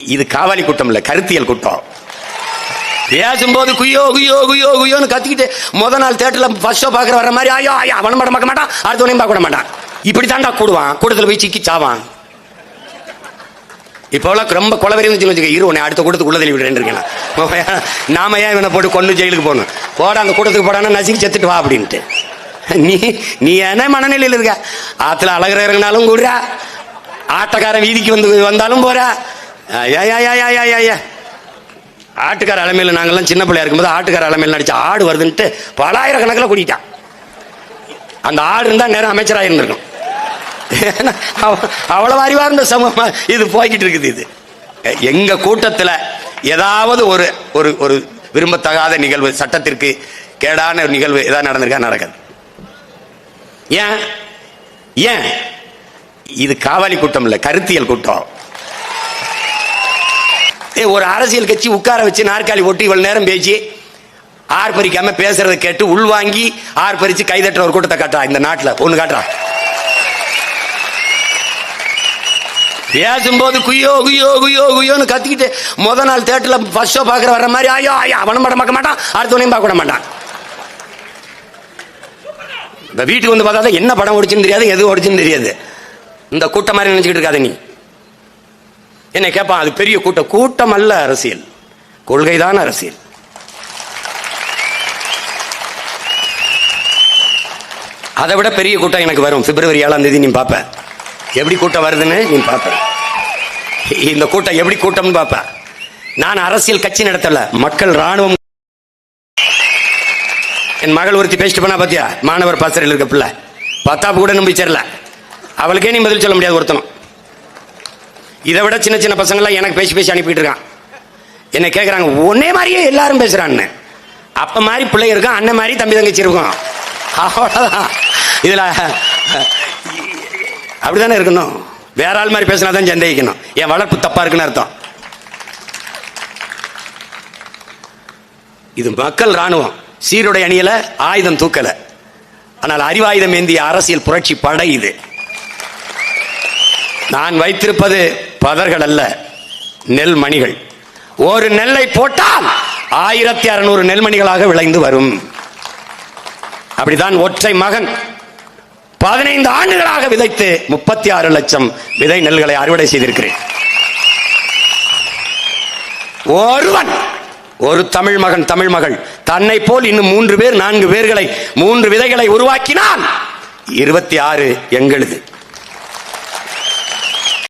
இது காவாலி கூட்டம் இல்ல கருத்தியல் கூட்டம். பேசும்போது குய்யோ குயோ குயோ குயோன்னு கத்திக்கிட்டு முத நாள் தேட்டர்ல ஃபர்ஸ்ட் ஷோ பாக்குற வர மாதிரி ஐயோ ஐயா அவனும் படம் பார்க்க மாட்டான் அடுத்தவனையும் பார்க்க மாட்டான். இப்படி தாண்டா கூடுவான். கூட்டத்தில் போய் சிக்கி சாவான். இப்போலாம் ரொம்ப குளவரி வச்சுக்க இரு உன்னை அடுத்த கூட்டத்துக்கு உள்ள தள்ளி விடுறேன்னு இருக்கேன் நாம ஏன் இவனை போட்டு கொண்டு ஜெயிலுக்கு போகணும்? போட அந்த கூட்டத்துக்கு போடானா நசுக்கி செத்துட்டு வா அப்படின்ட்டு. நீ நீ என்ன மனநிலையில் இருக்க? ஆற்றுல அழகிற கூடுறா. ஆட்டக்காரன் வீதிக்கு வந்து வந்தாலும் போறா. ஐயா, ஆட்டுக்கார அலமையில் நாங்கள்லாம் சின்ன பிள்ளையா இருக்கும்போது ஆட்டுக்கார அலமையில் நடிச்ச ஆடு வருதுன்ட்டு பலாயிரக்கணக்கில் கூட்டிட்டான் அந்த ஆடு இருந்தால் நேரம் அமைச்சராக இருந்திருக்கும் ஏன்னா, அவ- அவ்வளவு சமூகம் இது போய்கிட்டு இருக்குது இது. எங்க கூட்டத்தில் ஏதாவது ஒரு ஒரு ஒரு விரும்பத்தகாத நிகழ்வு சட்டத்திற்கு கேடான ஒரு நிகழ்வு ஏதாவது நடந்திருக்கா? நடக்காது. ஏன்? ஏன்? இது காவாலி கூட்டம் இல்லை கருத்தியல் கூட்டம். ஒரு அரசியல் கட்சி உட்கார வச்சு நாற்காலி ஒட்டி இவ்வளவு நேரம் பேச்சு. ஆர்ப்பரிக்காம பேசுறத கேட்டு உள்வாங்கி ஆர்ப்பரிச்சு கைதட்டுற ஒரு கூட்டத்தை காட்டுறா இந்த நாட்டில். ஒண்ணு காட்டுறா. பேசும்போது குய்யோ குய்யோ குய்யோ குய்யோன்னு கத்திக்கிட்டு முத நாள் தேட்டரில் ஃபர்ஸ்ட் ஷோ பார்க்குற வர மாதிரி ஐயோ ஐயா அவனும் படம் பார்க்க மாட்டான் அடுத்தவனையும் பார்க்க விட மாட்டான். இந்த வீட்டுக்கு வந்து பார்த்தா என்ன படம் ஓடிச்சுன்னு தெரியாது எது ஓடிச்சுன்னு தெரியாது. இந்த கூட்டம் மாதிரி நினச்சிக்கிட்டு இருக்காத நீ. என்ன கேட்பான் அது பெரிய கூட்டம் கூட்டம் அல்ல அரசியல். கொள்கைதான் அரசியல். அதை விட பெரிய கூட்டம் எனக்கு வரும். பிப்ரவரி ஏழாம் தேதி நீ பார்ப்ப எப்படி கூட்டம் வருதுன்னு நீ பார்ப்ப இந்த கூட்டம் எப்படி கூட்டம்னு பார்ப்ப நான் அரசியல் கட்சி நடத்தல. மக்கள் ராணுவம் என் மகள் ஒருத்தி பேசிட்டு போனா பாத்தியா? மாணவர் பாசறையில் இருக்க பிள்ளை. பத்தாப்பு கூட நம்பி சேரல. அவளுக்கே நீ பதில் சொல்ல முடியாது ஒருத்தனும். இதை விட சின்ன சின்ன பசங்களாம் எனக்கு பேசி பேசி அனுப்பிட்டு இருக்கான். என்ன கேட்குறாங்க ஒன்னே மாதிரியே எல்லாரும் பேசுறான்னு. அப்ப மாதிரி பிள்ளை இருக்கும் அண்ணன் மாதிரி தம்பி தங்கச்சி இருக்கும். அவ்வளோதான் இதுல அப்படிதானே இருக்கணும்? வேற ஆள் மாதிரி பேசினா தான் சந்தேகிக்கணும் என் வளர்ப்பு தப்பா இருக்குன்னு அர்த்தம். இது மக்கள் ராணுவம் சீருடை அணியல ஆயுதம் தூக்கல. ஆனால் அறிவாயுதம் ஏந்திய அரசியல் புரட்சி படை இது. நான் வைத்திருப்பது பதர்கள் அல்ல நெல் மணிகள் ஒரு நெல்லை போட்டால் ஆயிரத்தி அறுநூறு நெல்மணிகளாக விளைந்து வரும். அப்படிதான் ஒற்றை மகன் பதினைந்து ஆண்டுகளாக விதைத்து முப்பத்தி ஆறு லட்சம் விதை நெல்களை அறுவடை செய்திருக்கிறேன். ஒருவன் ஒரு தமிழ் மகன் தமிழ் மகள் தன்னை போல் இன்னும் மூன்று பேர் நான்கு பேர்களை மூன்று விதைகளை உருவாக்கினான் இருபத்தி ஆறு எங்களுது